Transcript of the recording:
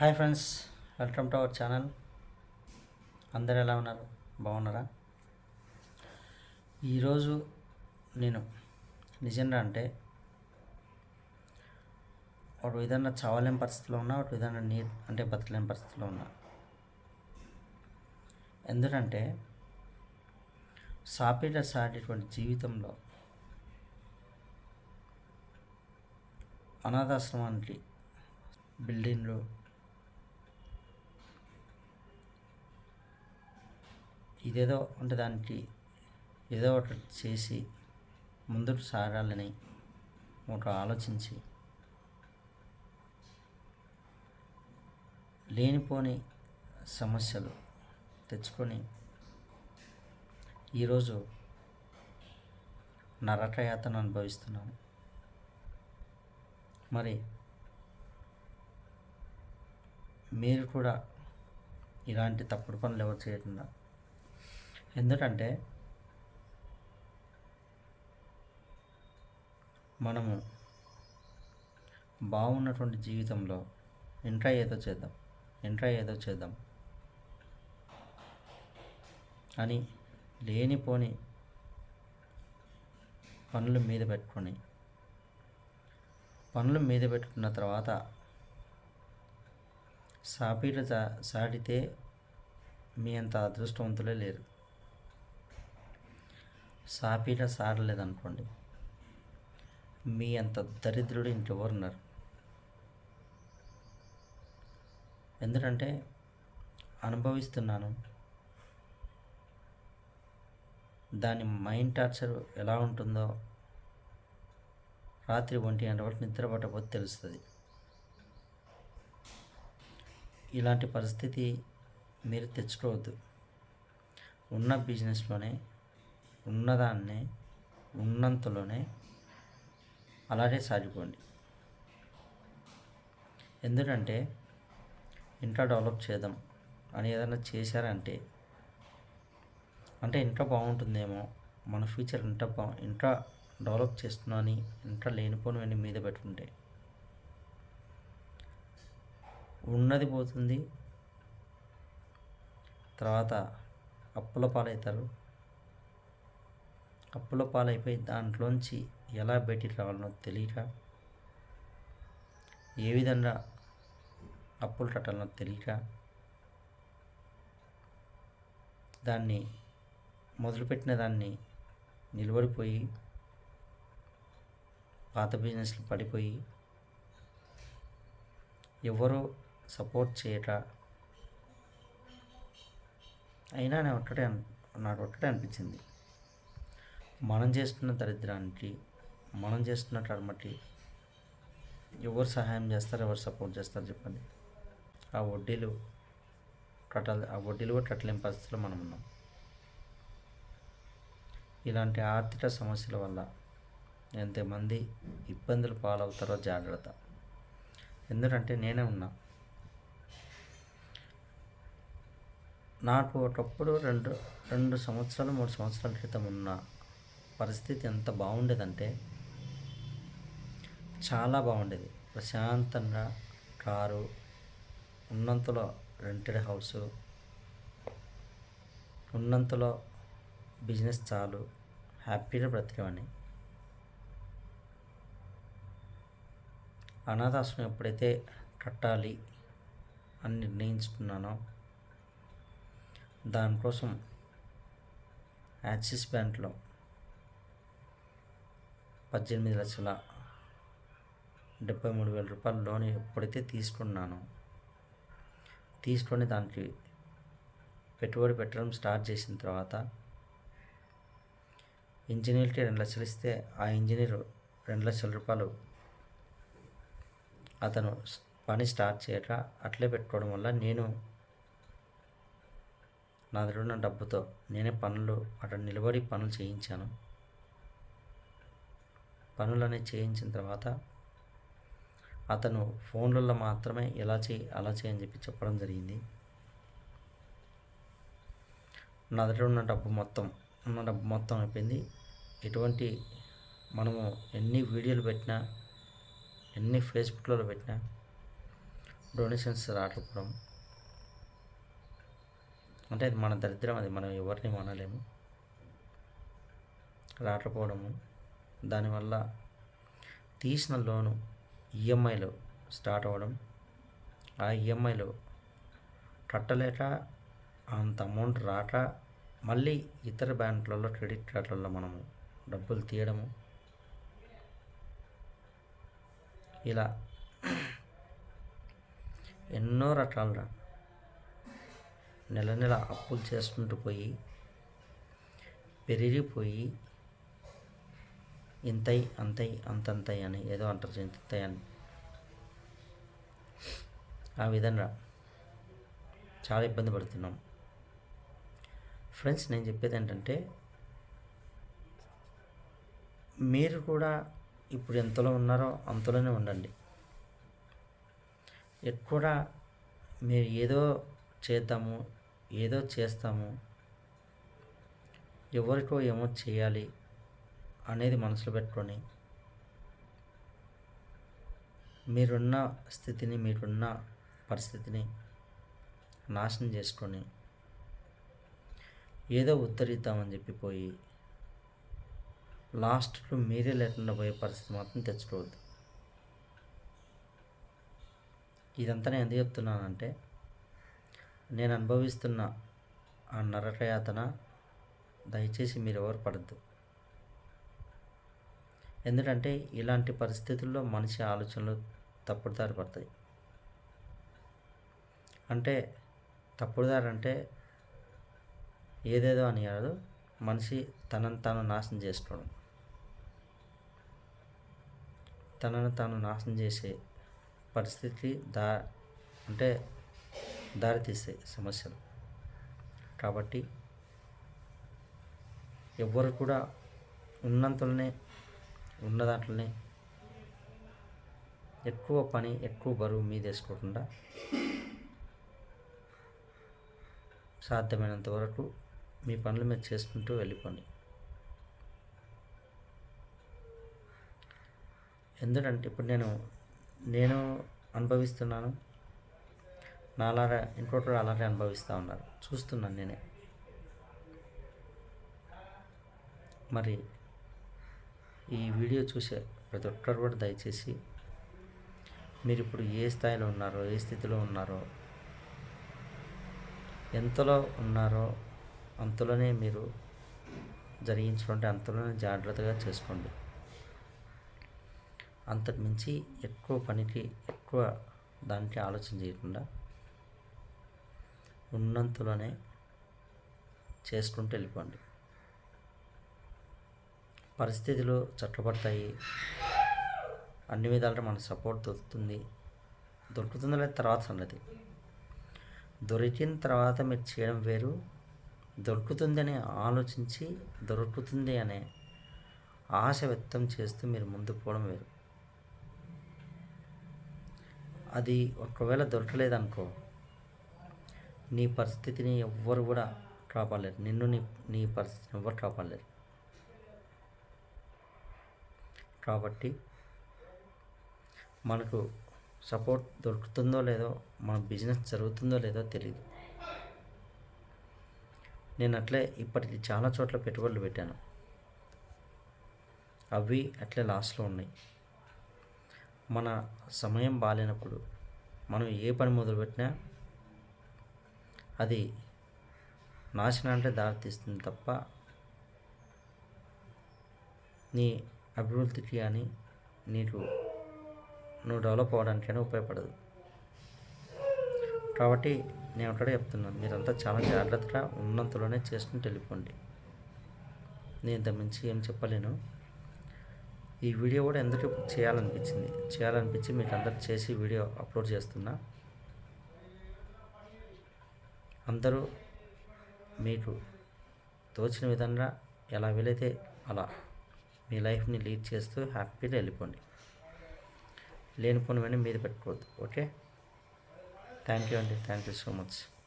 Hi friends welcome to our channel. అందరు ఎలా ఉన్నారు? బాగున్నారా? ఈరోజు నేను నిజంగా అంటే ఒక విధంగా చావలేని పరిస్థితిలో ఉన్నా ఒక విధంగా నీ అంటే బతకలేని పరిస్థితిలో ఉన్నా. ఎందుకంటే సాపేట సాటేటువంటి జీవితంలో అనాథాశ్రమానికి బిల్డింగ్లు ఇదేదో అంటే దానికి ఏదో ఒకటి చేసి ముందుకు సాగాలని ఒక ఆలోచించి లేనిపోని సమస్యలు తెచ్చుకొని ఈరోజు నరకయాతను అనుభవిస్తున్నాను మరి మీరు కూడా ఇలాంటి తప్పుడు పనులు ఎవరు చేయకుండా ఎందుకంటే మనము బాగున్నటువంటి జీవితంలో ఇంట్రా ఏదో చేద్దాం ఇంట్రా ఏదో చేద్దాం అని లేనిపోని పనులు మీద పెట్టుకొని పనులు మీద పెట్టుకున్న తర్వాత సాపీట సాటితే మీ అంత అదృష్టవంతులే లేరు. సాపీట సారలేదనుకోండి. మీ అంత దరిద్రుడు ఇంకెవరు ఉన్నారు ఎందుకంటే అనుభవిస్తున్నాను. దాని మైండ్ టార్చర్ ఎలా ఉంటుందో రాత్రి ఒంటి గంట వరకు నిద్ర పట్టకపోతే తెలుస్తుంది. ఇలాంటి పరిస్థితి మీరు తెచ్చుకోవద్దు. ఉన్న బిజినెస్లోనే ఉన్నదాన్నే ఉన్నంతలోనే అలాగే సాగిపోండి. ఎందుకంటే ఇంట్లో డెవలప్ చేద్దాం అని ఏదైనా చేశారంటే అంటే ఇంట్లో బాగుంటుందేమో మన ఫ్యూచర్ ఇంట్లో బా ఇంట్లో డెవలప్ చేస్తున్నా అని ఇంట్లో లేనిపోనివన్నీ మీద పెట్టుకుంటే. ఉన్నది పోతుంది తర్వాత అప్పుల పాలవుతారు అప్పుల పాలైపోయి దాంట్లోంచి ఎలా బయటికి రావాలనో తెలియక ఏ విధంగా అప్పులు కట్టాలనో తెలియక దాన్ని మొదలుపెట్టిన దాన్ని నిలబడిపోయి పాత బిజినెస్లు పడిపోయి ఎవరో సపోర్ట్ చేయట అయినా నేను ఒక్కటే నాకు ఒక్కటే అనిపించింది. మనం చేస్తున్న దరిద్రానికి మనం చేస్తున్న కర్మకి ఎవరు సహాయం చేస్తారు ఎవరు సపోర్ట్ చేస్తారు చెప్పండి. ఆ వడ్డీలు కట్టాలి ఆ వడ్డీలు కూడా కట్టలేని పరిస్థితిలో మనం ఉన్నాం. ఇలాంటి ఆర్థిక సమస్యల వల్ల ఎంతమంది ఇబ్బందులు పాలవుతారో జాగ్రత్త. ఎందుకంటే నేనే ఉన్నా. నాకు ఒకప్పుడు రెండు రెండు సంవత్సరాలు మూడు సంవత్సరాల క్రితం ఉన్న పరిస్థితి ఎంత బాగుండేదంటే చాలా బాగుండేది. ప్రశాంతంగా కారు ఉన్నంతలో రెంటెడ్ హౌస్ ఉన్నంతలో బిజినెస్ చాలు హ్యాపీగా బ్రతికేవాడిని. అనాథాశ్రమం ఎప్పుడైతే కట్టాలి అని నిర్ణయించుకున్నానో దానికోసం యాక్సిస్ బ్యాంక్లో పద్దెనిమిది లక్షల డెబ్బై మూడు వేల రూపాయలు లోన్ ఎప్పుడైతే తీసుకున్నానో తీసుకొని దానికి పెట్టుబడి పెట్టడం స్టార్ట్ చేసిన తర్వాత ఇంజనీర్కి రెండు లక్షలు ఇస్తే ఆ ఇంజనీర్ రెండు లక్షల రూపాయలు అతను పని స్టార్ట్ చేయక అట్లే పెట్టుకోవడం వల్ల నేను నా దగ్గర ఉన్న డబ్బుతో నేనే పనులు అక్కడ నిలబడి పనులు చేయించాను. పనులన్నీ చేయించిన తర్వాత అతను ఫోన్లలో మాత్రమే ఎలా చేయి అలా చేయని చెప్పి చెప్పడం జరిగింది. నా దగ్గర ఉన్న డబ్బు మొత్తం ఉన్న డబ్బు మొత్తం అయిపోయింది. ఎటువంటి మనము ఎన్ని వీడియోలు పెట్టినా ఎన్ని ఫేస్బుక్లలో పెట్టినా డొనేషన్స్ రాకపోవడం. అంటే అది మన దరిద్రం అది మనం ఎవరిని మనలేము. రాకపోవడము. దానివల్ల తీసిన లోను ఈఎంఐలో స్టార్ట్ అవ్వడం ఆ ఈఎంఐలో కట్టలేక అంత అమౌంట్ రాక మళ్ళీ ఇతర బ్యాంకులలో క్రెడిట్ కార్డులలో మనము డబ్బులు తీయడము. ఇలా ఎన్నో రకాలుగా నెల నెల అప్పులు చేసుకుంటూ పోయి పెరిగిపోయి ఇంతై అంతై అంతంతై అని ఏదో అంటారు ఇంతై అని. ఆ విధంగా చాలా ఇబ్బంది పడుతున్నాం. ఫ్రెండ్స్ నేను చెప్పేది ఏంటంటే మీరు కూడా ఇప్పుడు ఎంతలో ఉన్నారో అంతలోనే ఉండండి. ఎక్కువ మీరు ఏదో చేద్దాము ఏదో చేస్తాము ఎవరికో ఏమో చేయాలి అనేది మనసులో పెట్టుకొని మీరున్న స్థితిని మీరున్న పరిస్థితిని నాశనం చేసుకొని ఏదో ఉద్ధరిద్దామని చెప్పిపోయి లాస్ట్లో మీరే లేకుండా పోయే పరిస్థితి మాత్రం తెచ్చుకోవద్దు. ఇదంతా నేను ఎందుకు చెప్తున్నానంటే నేను అనుభవిస్తున్న ఆ నరకయాతన దయచేసి మీరు ఎవరు పడద్దు. ఎందుకంటే ఇలాంటి పరిస్థితుల్లో మనిషి ఆలోచనలు తప్పుడుదారి పడతాయి. అంటే తప్పుడుదారి అంటే ఏదేదో అని కాదు మనిషి తనను తాను నాశనం చేసుకోవడం. తనను తాను నాశనం చేసే పరిస్థితి దా అంటే దారితీసే సమస్యలు. కాబట్టి ఎవ్వరు కూడా ఉన్నంతలోనే ఉన్న దాంట్లోనే ఎక్కువ పని ఎక్కువ బరువు మీద వేసుకోకుండా సాధ్యమైనంత వరకు మీ పనులు మీరు చేసుకుంటూ వెళ్ళిపోండి. ఎందుకంటే ఇప్పుడు నేను నేను అనుభవిస్తున్నాను. నాలాగా ఇంకొకరు అలాగే అనుభవిస్తూ ఉన్నారు. చూస్తున్నాను నేనే. మరి ఈ వీడియో చూసే ప్రతి ఒక్కరు కూడా దయచేసి మీరు ఇప్పుడు ఏ స్థాయిలో ఉన్నారో ఏ స్థితిలో ఉన్నారో ఎంతలో ఉన్నారో అంతలోనే మీరు జరిగించుకుంటే అంతలోనే జాగ్రత్తగా చేసుకోండి. అంతకు మించి ఎక్కువ పనికి ఎక్కువ దానికి ఆలోచన చేయకుండా ఉన్నంతలోనే చేసుకుంటూ వెళ్ళిపోండి. పరిస్థితులు చట్టపడతాయి. అన్ని విధాలుగా మన సపోర్ట్ దొరుకుతుంది. దొరుకుతుందో లేదా తర్వాత సంగతి. దొరికిన తర్వాత మీరు చేయడం వేరు. దొరుకుతుందని ఆలోచించి దొరుకుతుంది అనే ఆశ వ్యక్తం చేస్తూ మీరు ముందు పోవడం వేరు. అది ఒకవేళ దొరకలేదనుకో నీ పరిస్థితిని ఎవ్వరు కూడా కాపాడలేరు. నిన్ను నీ నీ పరిస్థితిని ఎవ్వరు కాపాడలేరు. కాబట్టి మనకు సపోర్ట్ దొరుకుతుందో లేదో మన బిజినెస్ జరుగుతుందో లేదో తెలియదు నేను అట్లే ఇప్పటికి చాలా చోట్ల పెట్టుబడులు పెట్టాను. అవి అట్లే లాస్ట్లో ఉన్నాయి. మన సమయం బాగాలేనప్పుడు మనం ఏ పని మొదలుపెట్టినా అది నాశనానికి దారితీస్తుంది తప్ప నీ అభివృద్ధికి కానీ నీకు నువ్వు డెవలప్ అవ్వడానికైనా ఉపయోగపడదు. కాబట్టి నేను ఒకటే చెప్తున్నాను మీరంతా చాలా జాగ్రత్తగా ఉన్నంతలోనే చేసుకుని తెలుపుకోండి నేను ఇంత మించి ఏం చెప్పలేను. ఈ వీడియో కూడా ఎందుకు చేయాలనిపించింది? చేయాలనిపించి మీకు అందరు చేసి వీడియో అప్లోడ్ చేస్తున్నా. అందరూ మీకు తోచిన విధంగా ఎలా వీలైతే అలా మీ లైఫ్ని లీడ్ చేస్తూ హ్యాపీగా వెళ్ళిపోండి. లేనిపోనివన్నీ మీద పెట్టుకోవద్దు. ఓకే? థ్యాంక్ యూ అండి. Thank you so much.